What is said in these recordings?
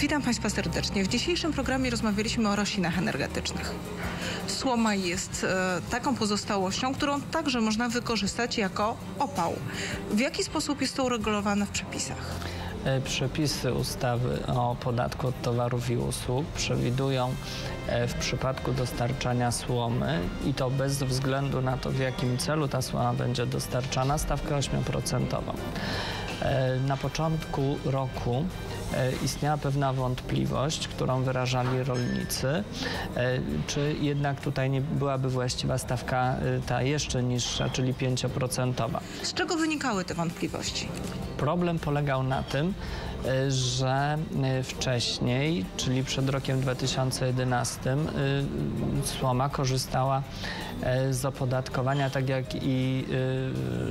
Witam Państwa serdecznie. W dzisiejszym programie rozmawialiśmy o roślinach energetycznych. Słoma jest e, taką pozostałością, którą także można wykorzystać jako opał. W jaki sposób jest to uregulowane w przepisach? E, Przepisy ustawy o podatku od towarów i usług przewidują e, w przypadku dostarczania słomy i to bez względu na to, w jakim celu ta słoma będzie dostarczana, stawkę 8%. E, Na początku roku e, istniała pewna wątpliwość, którą wyrażali rolnicy, e, czy jednak tutaj nie byłaby właściwa stawka ta jeszcze niższa, czyli 5%. Z czego wynikały te wątpliwości? Problem polegał na tym, że y, wcześniej, czyli przed rokiem 2011, y, słoma korzystała z opodatkowania, tak jak i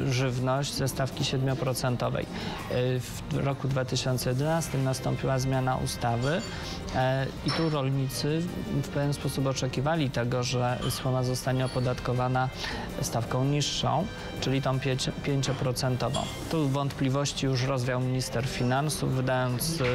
żywność, ze stawki 7%. Y, W roku 2011 nastąpiła zmiana ustawy e, i tu rolnicy w pewien sposób oczekiwali tego, że słoma zostanie opodatkowana stawką niższą, czyli tą 5%. 5%. Tu wątpliwości już rozwiał minister finansów, wydając y,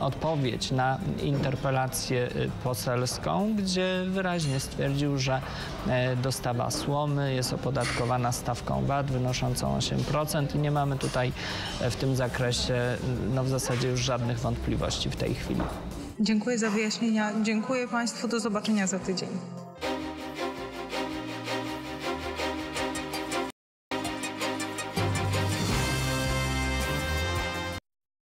odpowiedź na interpelację y, poselską, gdzie wyraźnie stwierdził, że e, dostawa słomy jest opodatkowana stawką VAT wynoszącą 8% i nie mamy tutaj e, w tym zakresie no, w zasadzie już żadnych wątpliwości w tej chwili. Dziękuję za wyjaśnienia. Dziękuję Państwu. Do zobaczenia za tydzień.